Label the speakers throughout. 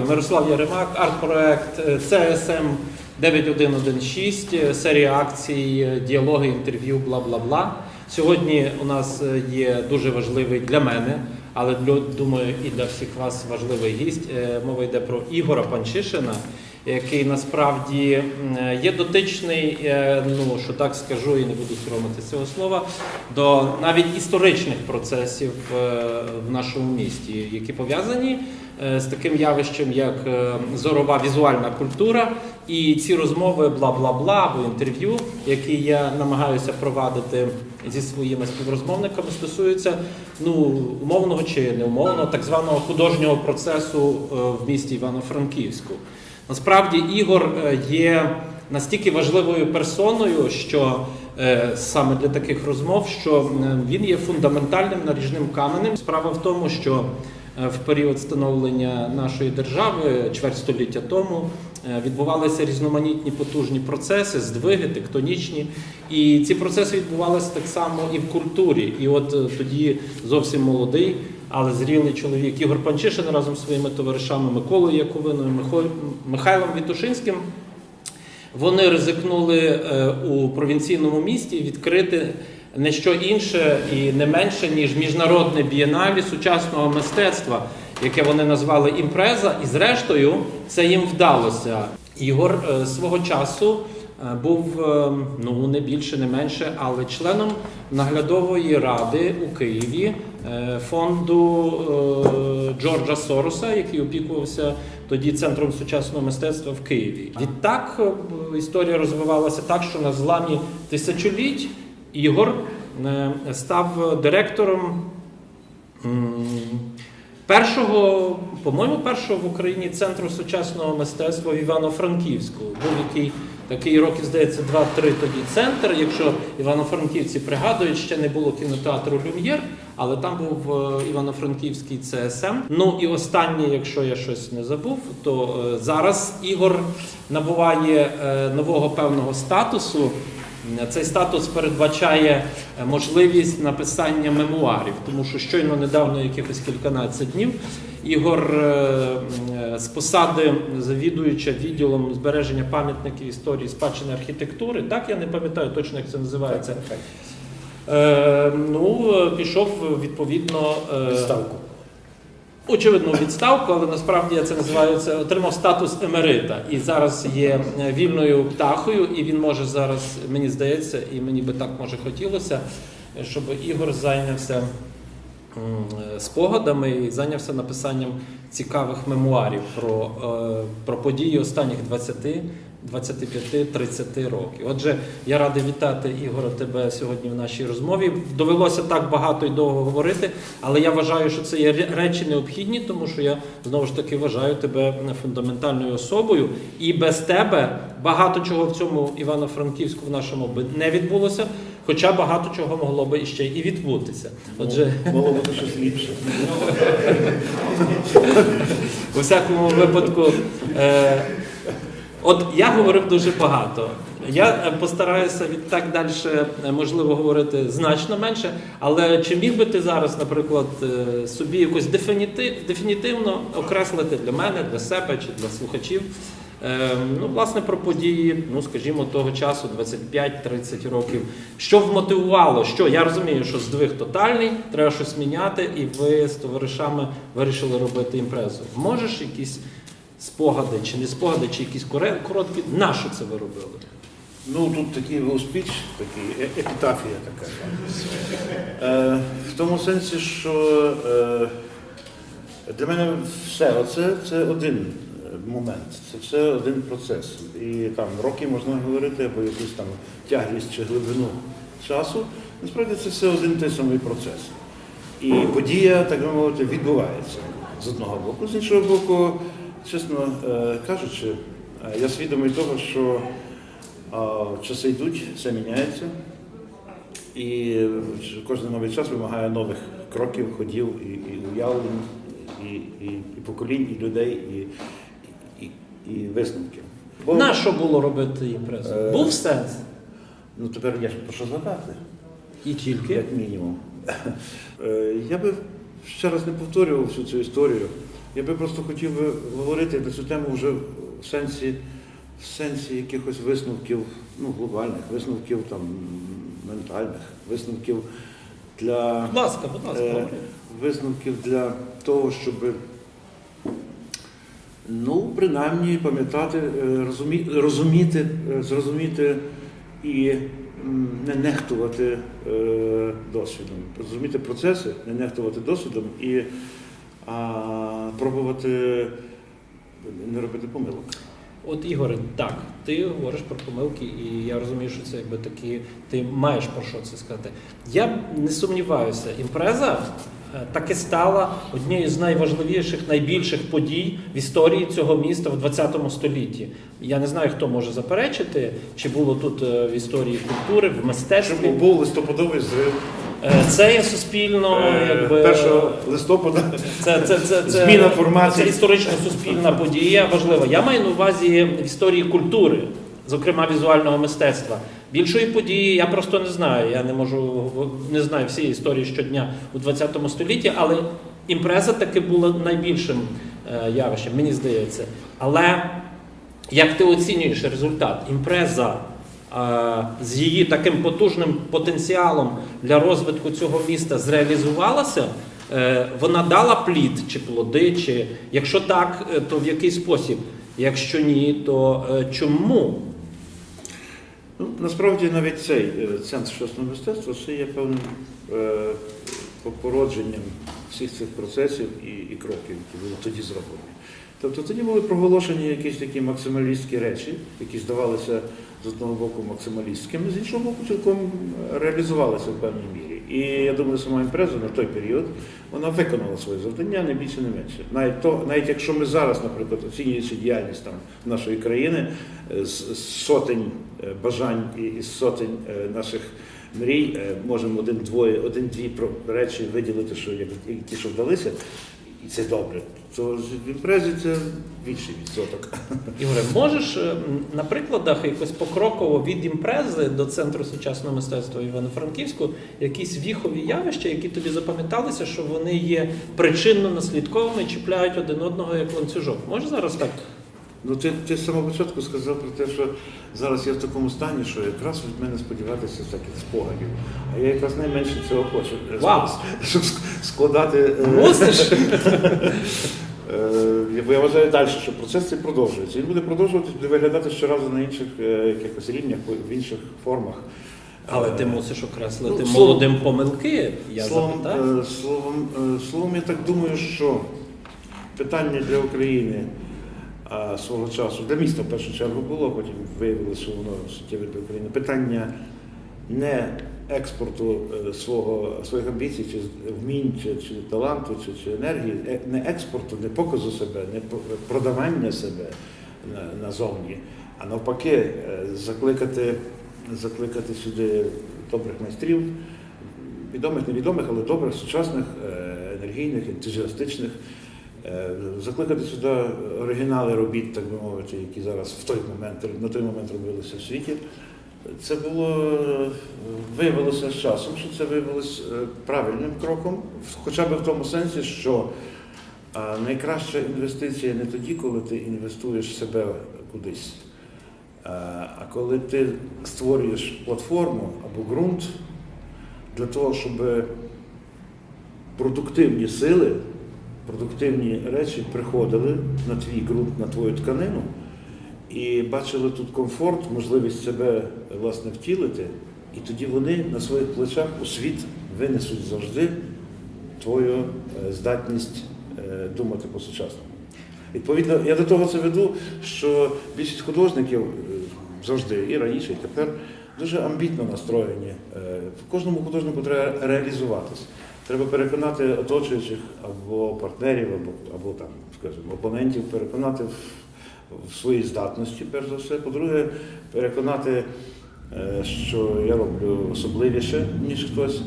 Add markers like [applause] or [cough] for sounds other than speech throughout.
Speaker 1: Мирослав Яремак, арт-проект е, CSM 9116, е, серія акцій, е, діалоги, інтерв'ю, бла бла бла. Сьогодні у нас е, є дуже важливий для мене, але думаю, і для всіх вас важливий гість. Е, Мова йде про Ігора Панчишина, який насправді е, є дотичний, е, ну що так скажу, і не буду соромити цього слова, до навіть історичних процесів е, в нашому місті, які пов'язані е, з таким явищем, як е, зорова візуальна культура, і ці розмови бла-бла-бла або інтерв'ю, які я намагаюся провадити зі своїми співрозмовниками, стосуються ну умовного чи неумовного, так званого художнього процесу е, в місті Івано-Франківську. Насправді Ігор е, є настільки важливою персоною, що е, саме для таких розмов, що е, він є фундаментальним наріжним каменем. Справа в тому, що е, в період становлення нашої держави, чверть століття тому, е, відбувалися різноманітні потужні процеси, здвиги, тектонічні. І ці процеси відбувалися так само і в культурі. І от е, тоді зовсім молодий, але зрілий чоловік Ігор Панчишин разом зі своїми товаришами Миколою Яковиною, Михайлом Вітушинським. Вони ризикнули е, у провінційному місті відкрити не що інше і не менше, ніж міжнародне бієналі сучасного мистецтва, яке вони назвали імпреза, і зрештою це їм вдалося. Ігор е, свого часу е, був е, ну не більше, не менше, але членом наглядової ради у Києві фонду Джорджа Сороса, який опікувався тоді центром сучасного мистецтва в Києві. Відтак історія розвивалася так, що на зламі тисячоліть Ігор е, став директором першого, по-моєму, першого в Україні центру сучасного мистецтва в Івано-Франківську. Був який такий років, здається, два-три тоді центр. Якщо івано-франківці пригадують, ще не було кінотеатру Люм'єр, але там був е, івано-франківський ЦСМ. Ну і останнє, якщо я щось не забув, то е, зараз Ігор набуває нового певного статусу. Цей статус передбачає е, можливість написання мемуарів, тому що щойно недавно, якихось кільканадцять днів, Ігор е, е, з посади завідуюча відділом збереження пам'ятників історії спадщини архітектури, так я не пам'ятаю точно, як це називається. Е, ну, пішов відповідно
Speaker 2: Відставку.
Speaker 1: Очевидно, відставку, але насправді я це називаю це отримав статус емерита. І зараз є е, вільною птахою, і він може зараз, мені здається, і мені би так може хотілося, щоб Ігор зайнявся е, спогадами і зайнявся написанням цікавих мемуарів про, е, про події останніх 20 25-30 років. Отже, я радий вітати Ігора тебе сьогодні в нашій розмові. Довелося так багато і довго говорити, але я вважаю, що це є речі необхідні, тому що я знову ж таки вважаю тебе фундаментальною особою. І без тебе багато чого в цьому Івано-Франківську в нашому би не відбулося, хоча багато чого могло би ще і відбутися. Отже.
Speaker 2: Могло бути щось ліпше. [laughs]
Speaker 1: У всякому випадку, е, от я говорив дуже багато. Я е, постараюся відтак далі, е, можливо, говорити значно менше. Але чи міг би ти зараз, наприклад, е, собі якось дефініти- дефінітивно окреслити для мене, для себе чи для слухачів? Ну, власне, про події, ну скажімо, того часу, 25-30 років. Що вмотивувало? Що я розумію, що здвиг тотальний, треба щось міняти, і ви з товаришами вирішили робити імпрезу. Можеш якісь спогади, чи не спогади, чи якісь короткі, на що це ви робили?
Speaker 2: Ну тут такий був спіч, такий е- епітафія така. Е, в тому сенсі, що е, для мене все оце це один е, момент, це все один процес. І там роки можна говорити, або якусь там тяглість чи глибину часу. Насправді це все один той самий процес. І подія, так би мовити, відбувається з одного боку. З іншого боку, чесно е, кажучи, е, я свідомий того, що Часи йдуть, все міняється, і кожен новий час вимагає нових кроків, ходів і, і уявлень, і, і, і поколінь, і людей, і, і, і висновків. Бо,
Speaker 1: На що було робити імпрезу?
Speaker 2: Е,
Speaker 1: Був сенс.
Speaker 2: ну тепер я ж про що згадати,
Speaker 1: І тільки.
Speaker 2: як мінімум. [laughs] Е, Я би ще раз не повторював всю цю історію. Я би просто хотів би говорити на цю тему вже в сенсі, в сенсі якихось висновків, ну, глобальних, висновків там, ментальних, висновків для,
Speaker 1: Будь ласка, будь ласка,
Speaker 2: е, висновків для того, щоб ну, принаймні пам'ятати, е, розумі, розуміти, е, зрозуміти і не нехтувати е, досвідом, розуміти процеси, не нехтувати досвідом і а, пробувати не робити помилок.
Speaker 1: От Ігоре, так, ти говориш про помилки, і я розумію, що це якби такі, ти маєш про що це сказати. Я не сумніваюся, імпреза е, таки стала однією з найважливіших, найбільших подій в історії цього міста в 20 столітті. Я не знаю, хто може заперечити, чи було тут е, в історії культури, в мистецтві.
Speaker 2: Щоб був листопадовий зрив
Speaker 1: Це є суспільно,
Speaker 2: е,
Speaker 1: якби
Speaker 2: 1 листопада.
Speaker 1: Це, це, це, це,
Speaker 2: Зміна формації.
Speaker 1: Це історично суспільна подія важлива. Я маю на увазі в історії культури, зокрема візуального мистецтва. Більшої події я просто не знаю. Я не можу не знаю всі історії щодня у 20 столітті, але імпреза таки була найбільшим е, явищем, мені здається. Але як ти оцінюєш результат? Імпреза е, з її таким потужним потенціалом для розвитку цього міста зреалізувалася? Е, Вона дала плід чи плоди, чи якщо так, е, то в який спосіб? Якщо ні, то е, чому?
Speaker 2: Ну, насправді навіть цей е, центр сучасного мистецтва це є певним е, породженням всіх цих процесів і, і кроків, які були тоді зроблені. Тобто тоді були проголошені якісь такі максималістські речі, які здавалися з одного боку максималістськими, з іншого боку, цілком реалізувалися в певній мірі. І я думаю, сама імпреза на той період вона виконала своє завдання не більше, не менше. Навіть то, навіть якщо ми зараз, наприклад, оцінюючи діяльність там нашої країни е, з з сотень е, бажань і із сотень е, наших мрій, е, можемо один-двоє, один-дві речі виділити, що як ті, що вдалися, і це добре. То в імпрезі це більший відсоток.
Speaker 1: Ігоре, можеш е, на прикладах якось покроково від імпрези до центру сучасного мистецтва Івано-Франківську якісь віхові явища, які тобі запам'яталися, що вони є причинно-наслідковими, чіпляють один одного як ланцюжок. Може зараз так?
Speaker 2: Ну, ти, ти з самого початку сказав про те, що зараз я в такому стані, що якраз від мене сподіватися всяких спогадів. А я якраз найменше цього хочу. е,
Speaker 1: Вау!
Speaker 2: Щоб складати. е,
Speaker 1: Мусиш? [laughs]
Speaker 2: Е, Бо я вважаю далі, що процес цей продовжується. Він буде продовжуватись, буде виглядати щоразу на інших е, якихось рівнях, в інших формах.
Speaker 1: Але ти
Speaker 2: Е,
Speaker 1: мусиш окреслити
Speaker 2: Ну,
Speaker 1: молодим помилки. Я
Speaker 2: словом,
Speaker 1: запитав.
Speaker 2: е, словом, е, словом, я так думаю, що питання для України а, свого часу, для міста в першу чергу було, потім виявилося, що воно суттєве для України. Питання не експорту е, свого, своїх амбіцій, чи вмінь, чи, чи таланту, чи, чи енергії, е, не експорту, не показу себе, не продавання себе назовні, а навпаки, е, закликати, закликати сюди добрих майстрів, відомих, невідомих, але добрих, сучасних, енергійних, ентузіастичних. Е, Закликати сюди оригінали робіт, так би мовити, які зараз в той момент, на той момент робилися в світі. Це було е, виявилося з часом, що це виявилося е, правильним кроком, хоча б в тому сенсі, що найкраща інвестиція не тоді, коли ти інвестуєш себе кудись, а коли ти створюєш платформу або ґрунт для того, щоб продуктивні сили, продуктивні речі приходили на твій ґрунт, на твою тканину і бачили тут комфорт, можливість себе власне втілити, і тоді вони на своїх плечах у світ винесуть завжди твою е, здатність е, думати по-сучасному. Відповідно, я до того це веду, що більшість художників е, завжди, і раніше, і тепер, дуже амбітно настроєні. Е, Кожному художнику треба реалізуватись. Треба переконати оточуючих або партнерів, або, або там, скажімо, опонентів, переконати в, в своїй здатності, перш за все. По-друге, переконати, е, що я роблю особливіше, ніж хтось.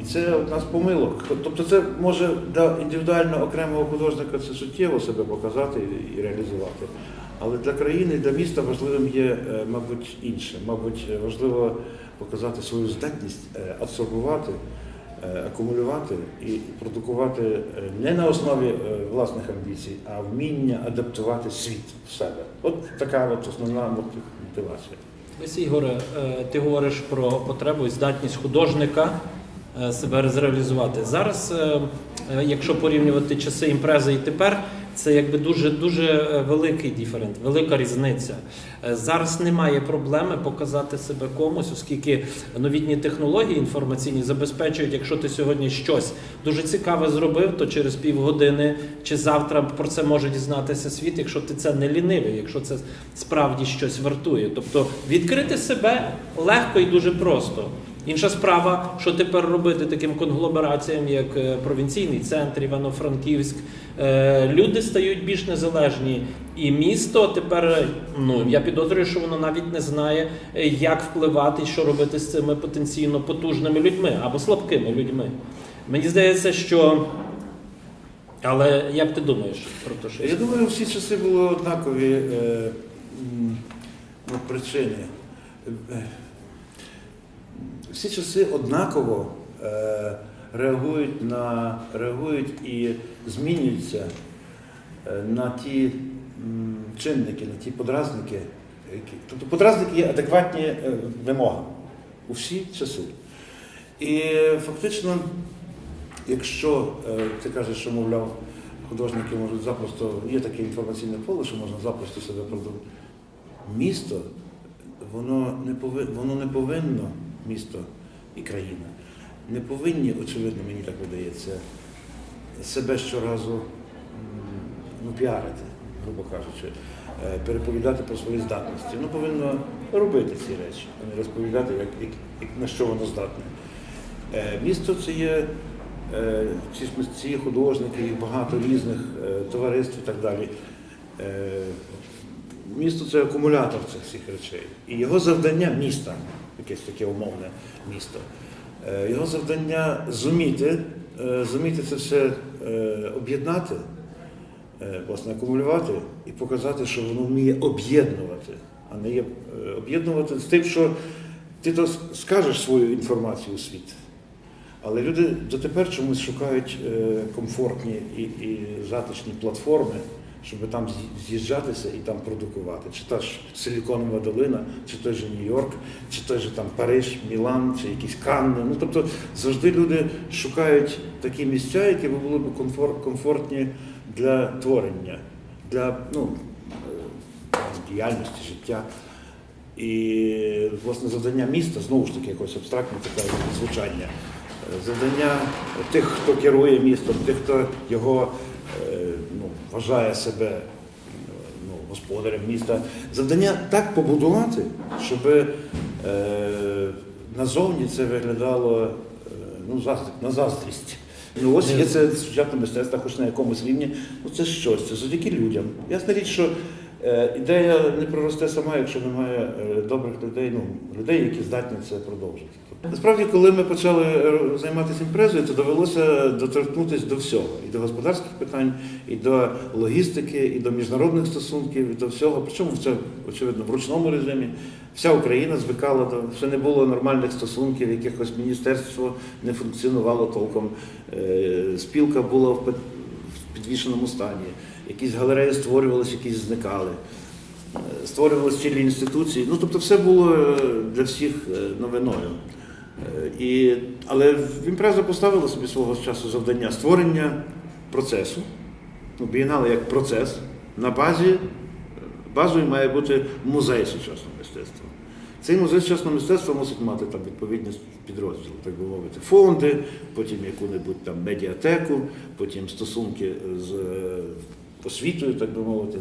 Speaker 2: І це одна з помилок. Тобто це може для індивідуально окремого художника це суттєво себе показати і- реалізувати. Але для країни, для міста важливим є, е, мабуть, інше. Мабуть, важливо показати свою здатність е, абсорбувати акумулювати і продукувати е, не на основі е, власних амбіцій, а вміння адаптувати світ в себе. От така от основна мотивація.
Speaker 1: Ось, Ігоре, е, ти говориш про потребу і здатність художника е, себе зреалізувати. Зараз, е, е, якщо порівнювати часи імпрези і тепер, це якби дуже дуже е, великий діферент, велика різниця. Е, Зараз немає проблеми показати себе комусь, оскільки новітні технології інформаційні забезпечують, якщо ти сьогодні щось дуже цікаве зробив, то через півгодини чи завтра про це може дізнатися світ, якщо ти це не лінивий, якщо це справді щось вартує. Тобто відкрити себе легко і дуже просто. Інша справа, що тепер робити таким конгломераціям, як е, провінційний центр, Івано-Франківськ. Е, Люди стають більш незалежні, і місто тепер, ну я підозрюю, що воно навіть не знає, е, як впливати, що робити з цими потенційно потужними людьми або слабкими людьми. Мені здається, що. Але як ти думаєш про те, що
Speaker 2: Я думаю, всі часи були однакові е, причини. Е, Всі часи однаково е, реагують, на, реагують і змінюються е, на ті чинники, на ті подразники. які- Тобто подразники є адекватні е, вимогам у всі часи. І фактично, якщо е, ти кажеш, що мовляв, художники можуть запросто, є таке інформаційне поле, що можна запросто себе продавати. Місто, воно не повинно, воно не повинно, місто і країна, не повинні, очевидно, мені так видається, себе щоразу ну, піарити, грубо кажучи, е, переповідати про свої здатності. Воно повинно робити ці речі, а не розповідати, як, як, як, на що воно здатне. Е, Місто це є е, ці митці, художники, їх багато різних товариств і так далі. Місто це акумулятор цих всіх речей. І його завдання міста, якесь таке умовне місто. Його завдання зуміти, зуміти це все е, об'єднати, е, власне, акумулювати і показати, що воно вміє об'єднувати, а не е, об'єднувати з тим, що ти то скажеш свою інформацію у світ. Але люди дотепер чомусь шукають е, комфортні і затишні платформи, щоб там з'їжджатися і там продукувати. Чи та ж Силіконова долина, чи той же Нью-Йорк, чи той же там Париж, Мілан, чи якісь Канни. Ну тобто завжди люди шукають такі місця, які були б комфортні для творення, для ну, е, діяльності, життя. І власне завдання міста, знову ж таки, якось абстрактне таке звучання. Е, Завдання тих, хто керує містом, тих, хто його вважає себе ну, господарем міста. Завдання так побудувати, щоб е, назовні це виглядало е, ну, на заздрість. Ну ось є це сучасне мистецтво, хоч на якомусь рівні. Ну це щось, це завдяки людям. Ясна річ, що ідея не проросте сама, якщо немає е, добрих людей, ну, людей, які здатні це продовжити. Насправді, коли ми почали е, займатися імпрезою, то довелося доторкнутися до всього. І до господарських питань, і до логістики, і до міжнародних стосунків, і до всього. Причому це, очевидно, в ручному режимі. Вся Україна звикала до ще не було нормальних стосунків, якихось міністерство не функціонувало толком. Е, Спілка була в підвішеному стані. Якісь галереї створювалися, якісь зникали. Е, Створювалися цілі інституції. Ну, тобто, все було е, для всіх е, новиною. І, але імпреза поставила собі свого часу завдання створення процесу. Ну, бієнале як процес на базі базою має бути музей сучасного мистецтва. Цей музей сучасного мистецтва мусить мати там відповідні підрозділи, так би мовити, фонди, потім яку-небудь там медіатеку, потім стосунки з освітою, так би мовити,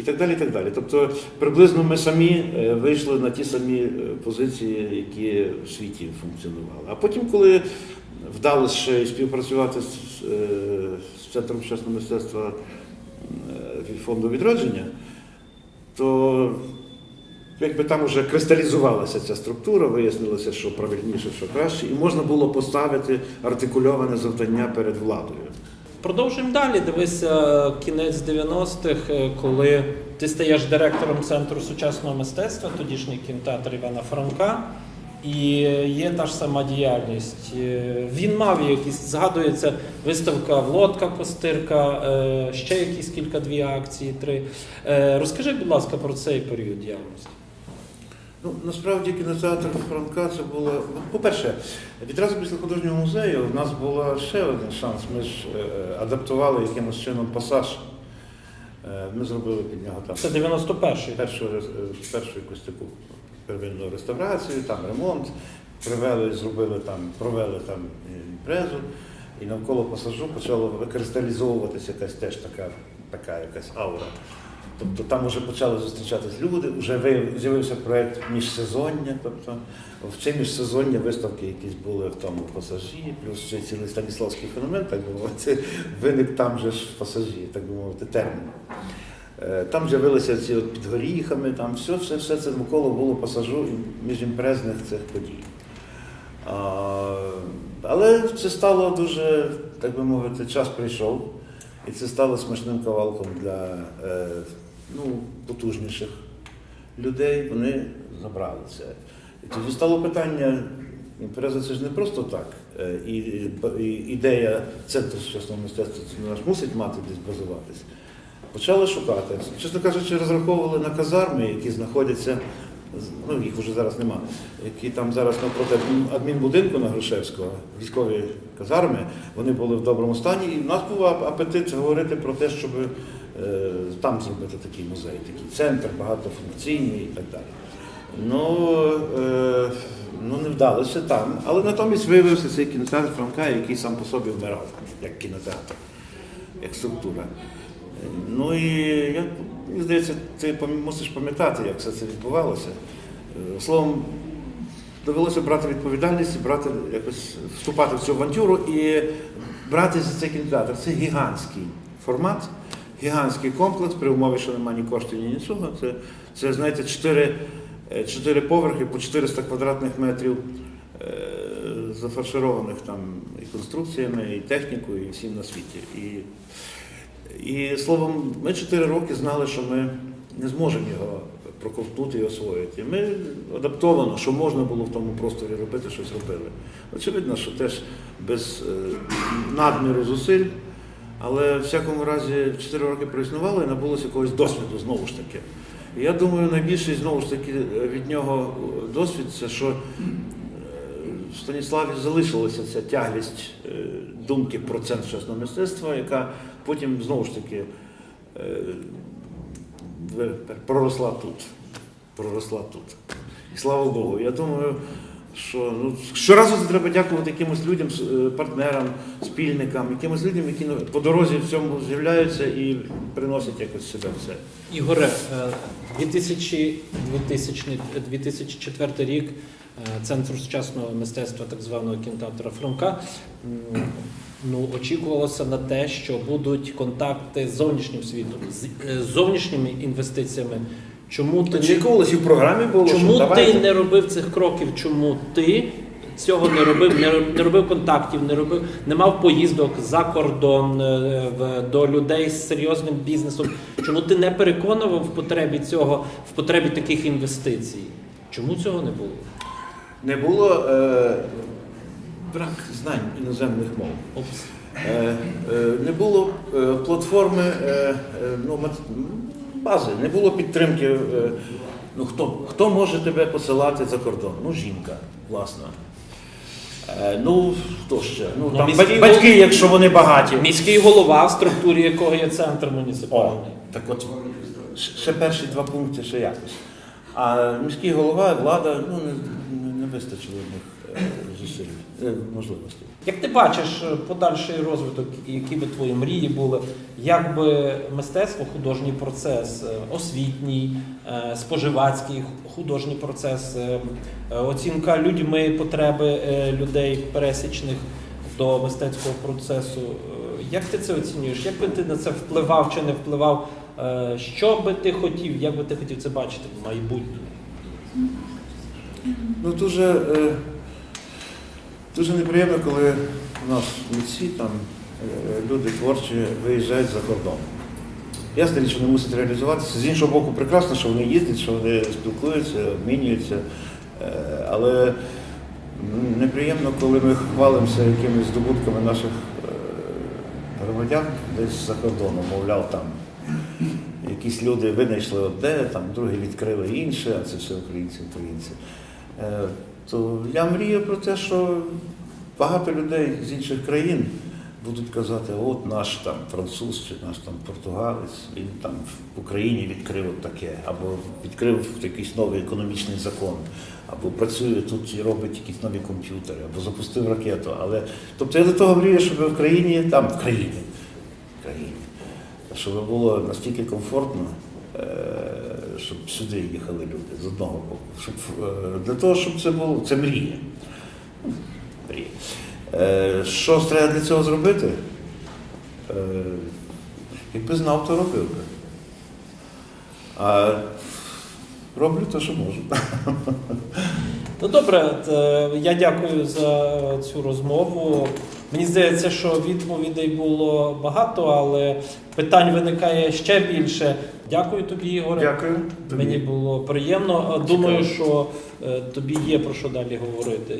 Speaker 2: і так далі. і так далі. Тобто приблизно ми самі е, вийшли на ті самі е, позиції, які в світі функціонували. А потім, коли вдалося ще співпрацювати з, е, з Центром сучасного мистецтва фонду відродження, то якби там вже кристалізувалася ця структура, вияснилося, що правильніше, що краще, і можна було поставити артикульоване завдання перед владою.
Speaker 1: Продовжуємо далі. Дивися кінець 90-х, е, коли ти стаєш директором центру сучасного мистецтва, тодішній кінотеатр Івана Франка. І є та ж сама діяльність. Е, Він мав якісь, згадується, виставка Влодка Костирка, е, ще якісь кілька-дві акції, три. Е, Розкажи, будь ласка, про цей період діяльності.
Speaker 2: Ну, насправді кінотеатр Франка це було. По-перше, відразу після художнього музею в нас був ще один шанс. Ми ж е, адаптували якимось чином пасаж. Е, Ми зробили під нього там
Speaker 1: Це 91-й.
Speaker 2: першу, е, першу якусь таку первинну реставрацію, там ремонт, привели, зробили там, провели там імпрезу, і навколо пасажу почало викристалізовуватися якась теж така, така якась аура. Тобто там вже почали зустрічатись люди, вже з'явився проєкт міжсезоння. Тобто в це міжсезоння виставки якісь були в тому пасажі, плюс ще цілий Станіславський феномен, так би мовити, [laughs] виник там же ж в пасажі, так би мовити, термін. Е, Там з'явилися ці от під горіхами, там все, все, все це навколо було пасажу міжімпрезних цих подій. А, але це стало дуже, так би мовити, час прийшов, і це стало смачним кавалком для е, ну, потужніших людей. Вони забрали це. І тоді стало питання, імпреза це ж не просто так. Е, І, і ідея центру сучасного мистецтва це ж мусить мати десь базуватись. Почали шукати. Чесно кажучи, розраховували на казарми, які знаходяться, ну їх вже зараз нема, які там зараз навпроти адмін- адмінбудинку на Грушевського, військові казарми, вони були в доброму стані. І в нас був апетит говорити про те, щоб е, там зробити такий музей, такий центр багатофункційний і так далі. Ну, е, ну не вдалося там. Але натомість виявився цей кінотеатр Франка, який сам по собі вмирав, як кінотеатр, як структура. Е, Ну і я, мені здається, ти мусиш пам'ятати, як все це відбувалося. Е, Словом, довелося брати відповідальність, брати якось вступати в цю авантюру і брати за цей кінотеатр. Це гігантський формат, гігантський комплекс, при умові, що немає ні коштів, ні нічого. Це, це знаєте, чотири, е, чотири поверхи по 400 квадратних метрів. е, Зафаршированих там і конструкціями, і технікою, і всім на світі. І і словом, ми 4 роки знали, що ми не зможемо його проковтнути і освоїти. Ми адаптовано, що можна було в тому просторі робити, щось робили. Очевидно, що теж без е, надміру зусиль, але в всякому разі 4 роки проіснували і набулося якогось досвіду знову ж таки. І я думаю, найбільший знову ж таки від нього досвід це що в Станіславі залишилася ця тяглість е, думки про центр сучасного мистецтва, яка потім знову ж таки е, проросла тут. Проросла тут. І слава Богу. Я думаю, що ну, щоразу це треба дякувати якимось людям, е, партнерам, спільникам, якимось людям, які ну, по дорозі в цьому з'являються і приносять якось себе все.
Speaker 1: Ігоре, е, 2000, 2000, 2004 рік е, Центр сучасного мистецтва так званого кінотеатра Франка. Ну, очікувалося на те, що будуть контакти з зовнішнім світом, з е, зовнішніми інвестиціями. Чому ти не
Speaker 2: Очікувалось і в програмі було,
Speaker 1: Чому
Speaker 2: давайте.
Speaker 1: ти не робив цих кроків? Чому ти цього не робив? Не, роб- не робив контактів, не робив, не мав поїздок за кордон е, в, до людей з серйозним бізнесом? Чому ти не переконував в потребі цього, в потребі таких інвестицій? Чому цього не було?
Speaker 2: Не було е, брак знань іноземних мов. Е, е, не було е, платформи, е, е, ну, бази, не було підтримки. е, ну, хто, хто може тебе посилати за кордон? Ну, жінка, власна. Е, ну, хто ще? Ну,
Speaker 1: Ну,
Speaker 2: там
Speaker 1: міський
Speaker 2: батьки,
Speaker 1: голова-
Speaker 2: якщо вони багаті.
Speaker 1: Міський голова, в структурі якого є центр муніципальний.
Speaker 2: О, так от ще перші два пункти ще якось. А міський голова, влада, ну не вистачило в них е, зусиль, е, можливостей.
Speaker 1: Як ти бачиш е, подальший розвиток, які би твої мрії були, як би мистецтво, художній процес, освітній, споживацький художній процес, оцінка людьми потреби людей пересічних до мистецького процесу. Як ти це оцінюєш? Як би ти на це впливав чи не впливав? Що би ти хотів, як би ти хотів це бачити в майбутньому?
Speaker 2: Ну дуже, е, дуже неприємно, коли у нас митці, там е, люди творчі виїжджають за кордон. Ясна річ, вони мусять реалізуватися. З іншого боку, прекрасно, що вони їздять, що вони спілкуються, обмінюються. Е, Але неприємно, коли ми хвалимося якимись здобутками наших громадян десь за кордоном, мовляв, там якісь люди винайшли одне, там другі відкрили інше, а це все українці, українці. Е, То я мрію про те, що багато людей з інших країн будуть казати, от наш там француз чи наш там португалець, він там в Україні відкрив таке, або відкрив якийсь новий економічний закон, або працює тут і робить якісь нові комп'ютери, або запустив ракету. Але тобто я до того мрію, щоб в країні, там в країні, в країні, щоб було настільки комфортно, е, щоб сюди їхали люди з одного боку. Щоб, е, для того, щоб це було, це мрія. Мрія. Е, Що треба для цього зробити? Е, Якби знав, то робив би. А роблю те, що можу. [laughs]
Speaker 1: Ну добре, я дякую за цю розмову. Мені здається, що відповідей було багато, але питань виникає ще більше. Дякую тобі, Ігоре.
Speaker 2: Дякую. тобі.
Speaker 1: Мені було приємно. Думаю, що е, тобі є про що далі говорити.